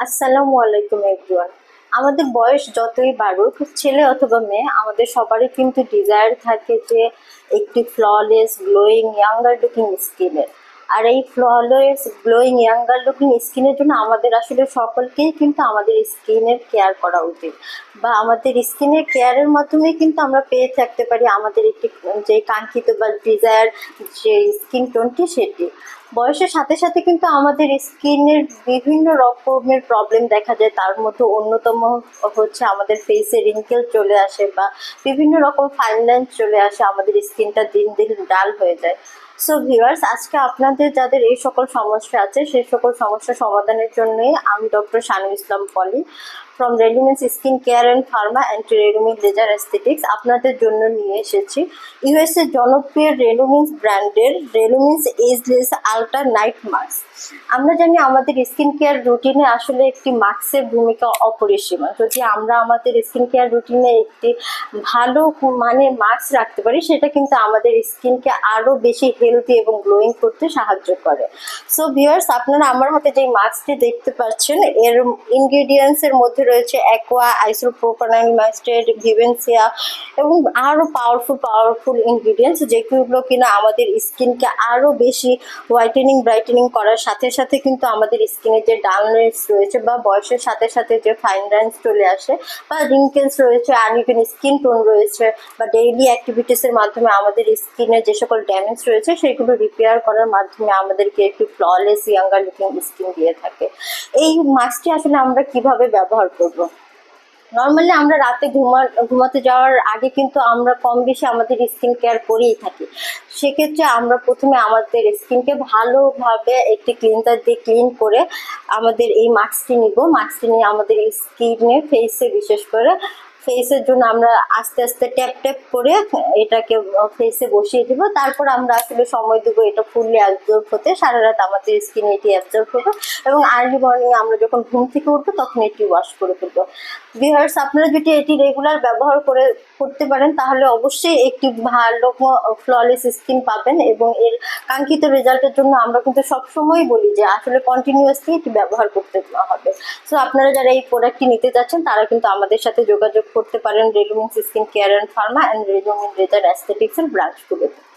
আসসালামু আলাইকুম এভরিওয়ান আমাদের বয়স যতই বাড়ুক, ছেলে অথবা মেয়ে, আমাদের সবারই কিন্তু ডিজায়ার থাকে যে একটি ফ্ললেস গ্লোয়িং ইয়াঙ্গার লুকিং স্কিনের আর এই ফ্ললেস গ্লোয়িং ইয়াঙ্গার লুকিং স্কিনের জন্য আমাদের আসলে সকলকেই কিন্তু আমাদের স্কিনের কেয়ার করা উচিত। বা আমাদের স্কিনের কেয়ারের মাধ্যমে কিন্তু আমরা পেয়ে থাকতে পারি আমাদের একটি, যে কাঙ্ক্ষিত বা ডিজায়ার যে স্কিন টোনটি সেটি। বয়সের সাথে সাথে কিন্তু আমাদের স্কিনের বিভিন্ন রকমের প্রবলেম দেখা যায়। তার মধ্যে অন্যতম হচ্ছে আমাদের ফেসে রিঙ্কেল চলে আসে বা বিভিন্ন রকম ফাইন লাইন চলে আসে। আমাদের স্কিনটা দিন দিন ডাল হয়ে যায়। সো ভিউয়ার্স আজকে আপনাদের যাদের এই সকল সমস্যা আছে, সেই সকল সমস্যা সমাধানের জন্যই আমি doctor Shanu Islam Poly from Relumins skin care and pharma and Relumin laser aesthetics আপনাদের জন্য নিয়ে এসেছি। ইউএস এর জনপ্রিয় রেলুমিন্স ব্র্যান্ডের Relumins ageless ultra night mask আমরা জানি আমাদের স্কিন কেয়ার রুটিনে আসলে একটি মাস্কের ভূমিকা অপরিসীম। যদি আমরা আমাদের স্কিন কেয়ার রুটিনে একটি ভালো মানের মাস্ক রাখতে পারি, সেটা কিন্তু আমাদের স্কিনকে আরও বেশি হেলদি এবং গ্লোয়িং করতে সাহায্য করে। সো ভিউয়ার্স আপনারা আমার হাতে যে মাস্কটি দেখতে পাচ্ছেন, এর ইনগ্রেডিয়েন্টসের মধ্যে রয়েছে অ্যাকোয়া আইসোপ্রোপানাইল মাস্টার্ড ভিভেন্সিয়া এবং আরও পাওয়ারফুল পাওয়ারফুল ইনগ্রিডিয়েন্টস যেগুলো কিনা আমাদের স্কিনকে আরও বেশি হোয়াইটেনিং ব্রাইটেনিং করার সাথে সাথে কিন্তু আমাদের স্কিনে যে ডালনেস রয়েছে বা বয়সের সাথে সাথে যে ফাইন লাইন্স চলে আসে বা রিঙ্কেলস রয়েছে আনইভেন স্কিন টোন রয়েছে বা ডেইলি অ্যাক্টিভিটিসের মাধ্যমে আমাদের স্কিনে যে সকল ড্যামেজ রয়েছে সেগুলো রিপেয়ার করার মাধ্যমে আমাদেরকে একটু ফ্ললেস ইয়াঙ্গার লুকিং স্কিন দিয়ে থাকে। এই মাস্কটি আসলে আমরা কীভাবে ব্যবহার করব? নর্মালি আমরা রাতে ঘুমা, ঘুমাতে যাওয়ার আগে কিন্তু আমরা কম বেশি আমাদের স্কিন কেয়ার করেই থাকি। সেক্ষেত্রে আমরা প্রথমে আমাদের স্কিনকে ভালোভাবে একটি ক্লিনজার দিয়ে ক্লিন করে আমাদের এই মাস্কটি নিব। মাস্কটি নিয়ে আমাদের স্কিনে ফেসে বিশেষ করে ফেসের জন্য আমরা আস্তে আস্তে ট্যাপ ট্যাপ করে এটাকে ফেসে বসিয়ে দিব। তারপর আমরা আসলে সময় দেবো এটা ফুললে অ্যাবজর্ব হতে। সারা রাত আমাদের স্কিনে এটি অ্যাবজর্ব হবে। এবং আর্লি মর্নিং আমরা যখন ঘুম থেকে উঠবো, তখন এটি ওয়াশ করে ফেলব। বিহার্স আপনারা যদি এটি রেগুলার ব্যবহার করে করতে পারেন, তাহলে অবশ্যই একটি ভালো ফ্ললেস স্কিন পাবেন এবং এর কাঙ্ক্ষিত রেজাল্টের জন্য আমরা কিন্তু সবসময় বলি যে আসলে কন্টিনিউয়াসলি এটি ব্যবহার করতে হবে। সো আপনারা যারা এই প্রোডাক্টটি নিতে চাচ্ছেন তারা কিন্তু আমাদের সাথে যোগাযোগ করতে পারেন Relumin skin care and pharma and Relumin laser অ্যাস্থেটিক্সের ব্রাঞ্চগুলোতে